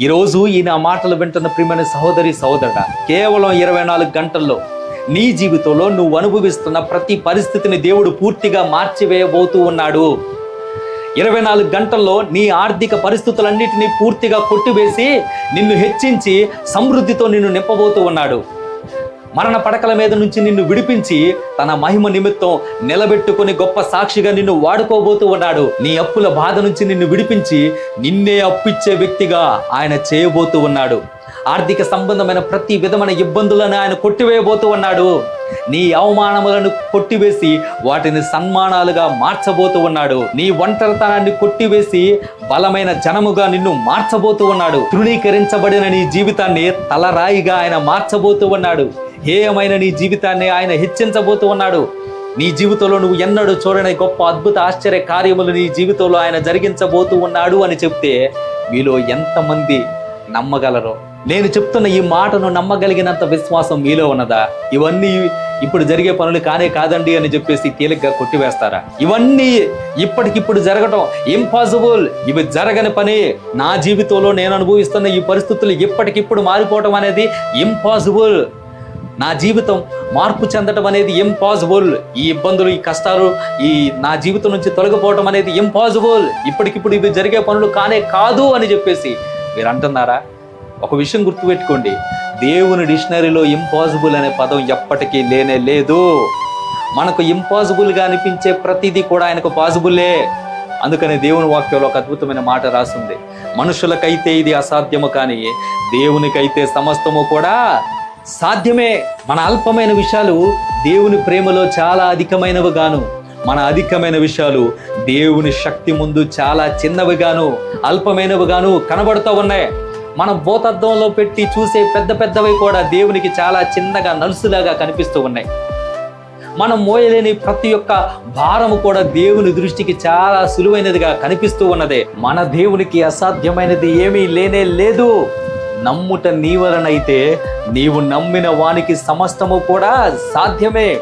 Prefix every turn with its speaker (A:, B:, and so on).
A: ఈరోజు ఈయన మాటలు వింటున్న ప్రియమైన సహోదరి సహోదరుడ కేవలం ఇరవై నాలుగు గంటల్లో నీ జీవితంలో నువ్వు అనుభవిస్తున్న ప్రతి పరిస్థితిని దేవుడు పూర్తిగా మార్చివేయబోతూ ఉన్నాడు. ఇరవై నాలుగు గంటల్లో నీ ఆర్థిక పరిస్థితులన్నిటినీ పూర్తిగా కొట్టివేసి నిన్ను హెచ్చించి సమృద్ధితో నిన్ను నింపబోతూ ఉన్నాడు. మరణ పడకల మీద నుంచి నిన్ను విడిపించి తన మహిమ నిమిత్తం నిలబెట్టుకుని గొప్ప సాక్షిగా నిన్ను వాడుకోబోతూ ఉన్నాడు. నీ అప్పుల బాధ నుంచి నిన్ను విడిపించి నిన్నే అప్పిచ్చే వ్యక్తిగా ఆయన చేయబోతూ ఉన్నాడు. ఆర్థిక సంబంధమైన ప్రతి విధమైన ఇబ్బందులను ఆయన కొట్టివేయబోతూ ఉన్నాడు. నీ అవమానములను కొట్టివేసి వాటిని సన్మానాలుగా మార్చబోతూ ఉన్నాడు. నీ ఒంటరితనాన్ని కొట్టివేసి బలమైన జనముగా నిన్ను మార్చబోతూ ఉన్నాడు. తృణీకరించబడిన నీ జీవితాన్ని తలరాయిగా ఆయన మార్చబోతూ ఉన్నాడు. హేయమైన నీ జీవితాన్ని ఆయన హెచ్చించబోతూ ఉన్నాడు. నీ జీవితంలో నువ్వు ఎన్నడూ చూడని గొప్ప అద్భుత ఆశ్చర్య కార్యములు నీ జీవితంలో ఆయన జరిగించబోతూ ఉన్నాడు అని చెప్తే మీలో ఎంతమంది నమ్మగలరో? నేను చెప్తున్న ఈ మాటను నమ్మగలిగినంత విశ్వాసం మీలో ఉన్నదా? ఇవన్నీ ఇప్పుడు జరిగే పనులు కానే కాదండి అని చెప్పేసి తేలిగ్గా కొట్టివేస్తారా? ఇవన్నీ ఇప్పటికిప్పుడు జరగటం ఇంపాసిబుల్ ఇవి జరగని పని. నా జీవితంలో నేను అనుభవిస్తున్న ఈ పరిస్థితులు ఇప్పటికిప్పుడు మారిపోవటం అనేది ఇంపాసిబుల్ నా జీవితం మార్పు చెందటం అనేది ఇంపాసిబుల్ ఈ ఇబ్బందులు ఈ కష్టాలు ఈ నా జీవితం నుంచి తొలగిపోవటం అనేది ఇంపాసిబుల్ ఇప్పటికిప్పుడు ఇవి జరిగే పనులు కానే కాదు అని చెప్పేసి మీరు అంటున్నారా? ఒక విషయం గుర్తుపెట్టుకోండి. దేవుని డిక్షనరీలో ఇంపాసిబుల్ అనే పదం ఎప్పటికీ లేనే లేదు. మనకు ఇంపాసిబుల్గా అనిపించే ప్రతిదీ కూడా ఆయనకు పాసిబులే. అందుకని దేవుని వాక్యంలో ఒక అద్భుతమైన మాట రాసింది. మనుషులకైతే ఇది అసాధ్యము కానీ దేవునికైతే సమస్తము కూడా సాధ్యమే. మన అల్పమైన విషయాలు దేవుని ప్రేమలో చాలా అధికమైనవి గాను. మన అధికమైన విషయాలు దేవుని శక్తి ముందు చాలా చిన్నవిగాను అల్పమైనవిగాను కనబడుతూ ఉన్నాయి. మనం భూతద్దంలో పెట్టి చూసే పెద్ద పెద్దవి కూడా దేవునికి చాలా చిన్నగా నలుసులాగా కనిపిస్తూ ఉన్నాయి. మనం మోయలేని ప్రతి ఒక్క భారము కూడా దేవుని దృష్టికి చాలా సులువైనదిగా కనిపిస్తూ ఉన్నదే. మన దేవునికి అసాధ్యమైనది ఏమీ లేనే లేదు. నమ్ముట నీవలనైతే నీవు నమ్మిన వానికి సమస్తము కూడా సాధ్యమే.